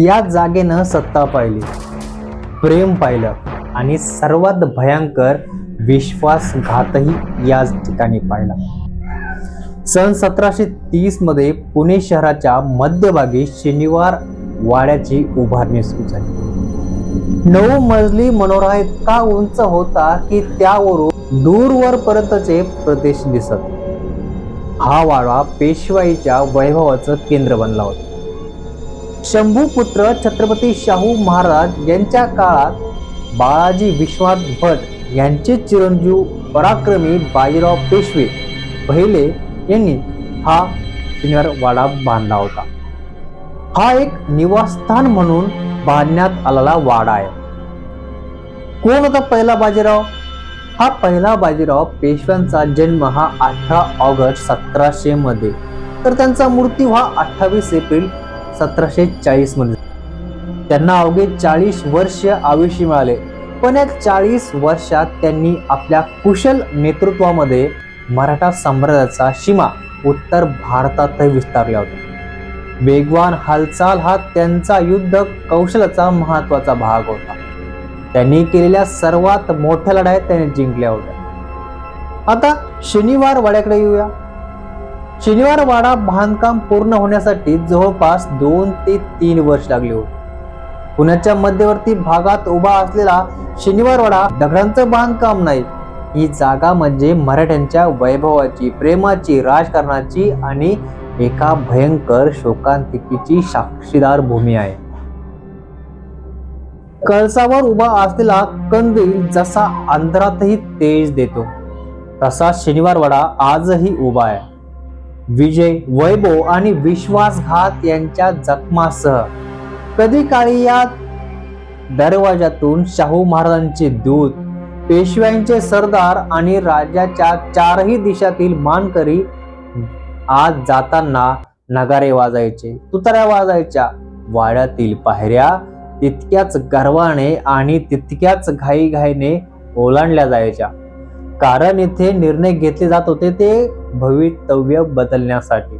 या जागेनं सत्ता पाहिली. प्रेम पाहिलं आणि सर्वात भयंकर विश्वासघातही याच ठिकाणी पाहिला. सन सतराशे तीसमध्ये पुणे शहराच्या मध्यभागी शनिवार वाड्याची उभारणी सुरू झाली. नऊ मजली मनोरा इतका उंच होता की त्यावरून दूरवर पर्यंतचे प्रदेश दिसत. हा वाडा पेशवाईच्या वैभवाचं केंद्र बनला होता. शंभूपुत्र छत्रपती शाहू महाराज यांच्या काळात बाळाजी विश्वास भट यांचे चिरंजीव पराक्रमी बाजीराव पेशवे पहिले यांनी हा वाडा बांधला होता. हा एक निवासस्थान म्हणून बांधण्यात आलेला वाडा आहे. कोण होता पहिला बाजीराव? हा पहिला बाजीराव पेशव्यांचा जन्म हा अठरा ऑगस्ट सतराशे मध्ये. तर त्यांचा मृत्यू हा अठ्ठावीस एप्रिल सतराशे चाळीसमध्ये. त्यांना अवघे चाळीस वर्ष आयुष्य मिळाले. पण या चाळीस वर्षात त्यांनी आपल्या कुशल नेतृत्वामध्ये मराठा साम्राज्याचा सीमा उत्तर भारतातही विस्तारल्या होत्या वेगवान हालचाल हा त्यांचा युद्ध कौशल्याचा महत्त्वाचा भाग होता. त्यांनी केलेल्या सर्वात मोठ्या लढाई त्यांनी जिंकल्या होत्या. आता शनिवार वाड्याकडे येऊया. शनिवार वाडा बांधकाम पूर्ण होण्यासाठी जवळपास दोन ते तीन वर्ष लागले होते. पुण्याच्या मध्यवर्ती भागात उभा असलेला शनिवार वाडा दगडांचं बांधकाम नाही. ही जागा म्हणजे मराठ्यांच्या वैभवाची प्रेमाची राजकारणाची आणि एका भयंकर शोकांतिकेची साक्षीदार भूमी आहे. कळसावर उभा असलेला कंदील जसा अंधारातही तेज देतो तसा शनिवारवाडा आजही उभा आहे. विजय वैभव आणि विश्वासघात यांच्या जखमासह. कधी काळी या दरवाजातून शाहू महाराजांचे दूत पेशव्यांचे सरदार आणि राज्याच्या चारही दिशातील मानकरी आज जाताना नगारे वाजायचे तुतऱ्या वाजायच्या. वाड्यातील पायऱ्या तितक्याच गर्वाने आणि तितक्याच घाईघाईने ओलांडल्या जायच्या. कारण इथे निर्णय घेतले जात होते ते भवितव्य बदलण्यासाठी.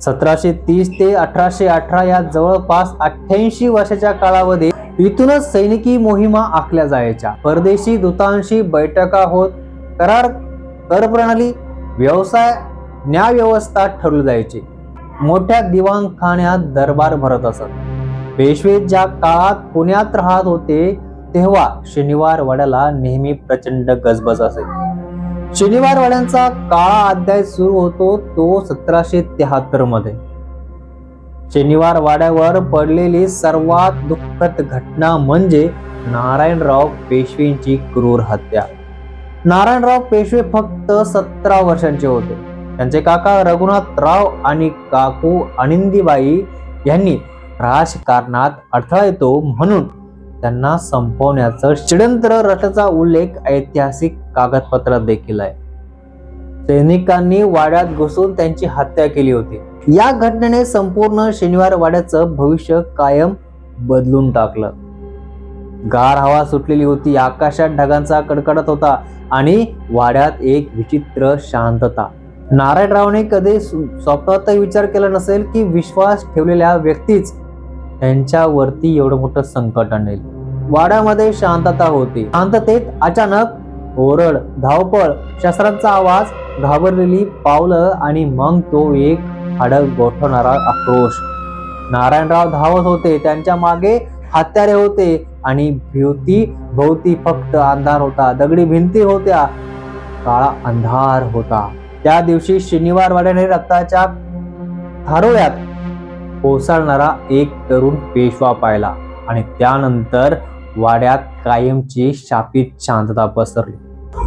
सतराशे तीस ते अठराशे अठरा या जवळपास अठ्ठ्याऐंशी वर्षाच्या कालावधीत इथूनच सैनिकी मोहिमा आखल्या जायच्या. परदेशी दूतांशी बैठका होत करार कर प्रणाली व्यवसाय न्यायव्यवस्था ठरू जायची. मोठ्या दिवाणखान्यात दरबार भरत असत. पेशवे ज्या काळात पुण्यात राहत होते तेव्हा शनिवार वाड्याला नेहमी प्रचंड गजबज असे. शनिवार वाड्यांचा काळा अध्याय सुरू होतो तो सतराशे त्र्याहत्तरमध्ये. शनिवार वाड्यावर पडलेली सर्वात दुःखद घटना म्हणजे नारायणराव पेशवेंची क्रूर हत्या. नारायणराव पेशवे फक्त सतरा वर्षांचे होते. त्यांचे काका रघुनाथराव आणि काकू आनंदीबाई यांनी राजकारणात अडथळा येतो म्हणून त्यांना संपवण्याचं षडयंत्र रचण्याचा उल्लेख ऐतिहासिक कागदपत्रात देखील आहे. सैनिकांनी वाड्यात घुसून त्यांची हत्या केली होती. या घटनेने संपूर्ण शनिवार वाड्याचं भविष्य कायम बदलून टाकलं. गार हवा सुटलेली होती आकाशात ढगांचा कडकडत होता आणि वाड्यात एक विचित्र शांतता. नारायणरावने कधी सु- विचार केला नसेल की विश्वास ठेवलेल्या व्यक्तीच त्यांच्यावरती एवढं मोठं संकट आणेल. वाड्यामध्ये शांतता होती. शांततेत अचानक ओरड धावपळ शस्त्रांचा आवाज घाबरलेली पावलं आणि मग तो एक हडक गोठवणारा आक्रोश. नारायणराव धावत होते त्यांच्या मागे हत्यारे होते आणि भोवती भोवती फक्त अंधार होता. दगडी भिंती होत्या. काळा अंधार होता. त्या दिवशी शनिवार वाड्याने रक्ताच्या थारोळ्यात कोसळणारा एक तरुण पेशवा पाहिला आणि त्यानंतर वाड्यात कायमची शापित शांतता पसरली.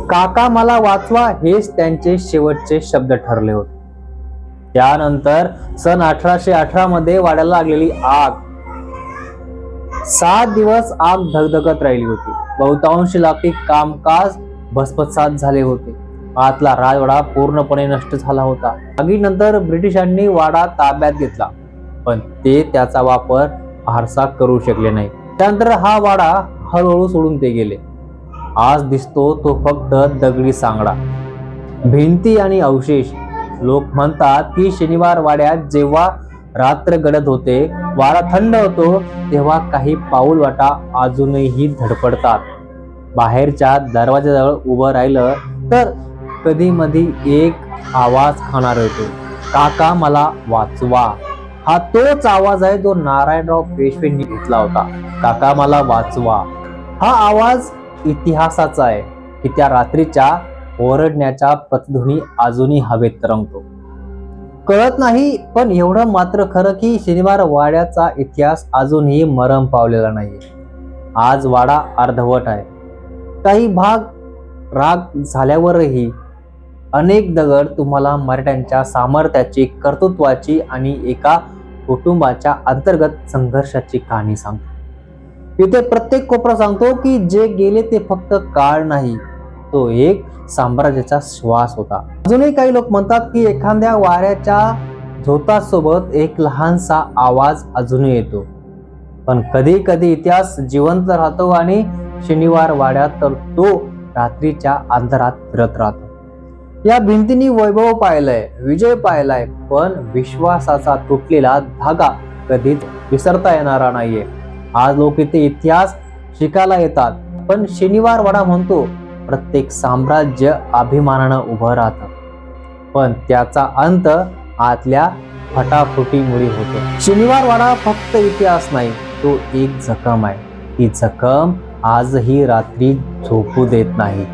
काका मला वाचवा हेच त्यांचे शेवटचे शब्द ठरले होते. त्यानंतर सन अठराशे अठरा मध्ये वाड्याला लागलेली आग. सात दिवस आग धगधगत राहिली होती. बहुतांश लाखी कामकाज भस्मसात झाले होते. आतला राजवाडा पूर्णपणे नष्ट झाला होता. आगीनंतर ब्रिटिशांनी वाडा ताब्यात घेतला पण ते त्याचा वापर फारसा करू शकले नाही त्यानंतर हा वाडा हळूहळू सोडून ते गेले. आज दिसतो तो फक्त दगडी सांगडा. भिंती आणि अवशेष. लोक म्हणतात की शनिवार वाड्यात जेव्हा रात्र गडद होते वारा थंड होतो तेव्हा काही पाऊल वाटा अजूनही धडपडतात. बाहेरच्या दरवाजाजवळ उभं राहिलं तर कधी मधी एक आवाज खाणार येतो काका मला वाचवा. हा तोच आवाज आहे जो नारायणराव पेशवेंनी घेतला होता. काका मला वाचवा. हा आवाज इतिहासाचा आहे. की त्या रात्रीच्या ओरडण्याचा प्रतिध्वनी अजूनही हवेत तरंगतो कळत नाही पण एवढं मात्र खरं की शनिवार वाड्याचा इतिहास अजूनही मरम पावलेला नाही आज वाडा अर्धवट आहे. काही भाग राग झाल्यावरही अनेक दगड तुम्हाला मराठ्यांच्या सामर्थ्याची कर्तृत्वाची आणि एका कुटुंबाच्या अंतर्गत संघर्षाची कहाणी सांगतो. इथे प्रत्येक कोपरा सांगतो की जे गेले ते फक्त काळ नाही तो एक साम्राज्याचा श्वास होता. अजूनही काही लोक म्हणतात की एखाद्या वाऱ्याच्या झोतासोबत एक लहानसा आवाज अजूनही येतो. पण कधी कधी इतिहास जिवंत राहतो आणि शनिवार वाड्यात तर तो रात्रीच्या अंधारात फिरत राहतो. या भिंतीनी वैभव पाहिलंय विजय पाहिलाय पण विश्वासाचा तुटलेला धागा कधीच विसरता येणारा नाहीये. आज लोक इथे इतिहास शिकायला येतात पण शनिवार वडा म्हणतो प्रत्येक साम्राज्य अभिमानानं उभं राहतं. पण त्याचा अंत आतल्या फटाफुटीमुळे होतो. शनिवार वाडा फक्त इतिहास नाही तो एक जखम आहे. ती जखम आजही रात्री झोपू देत नाही.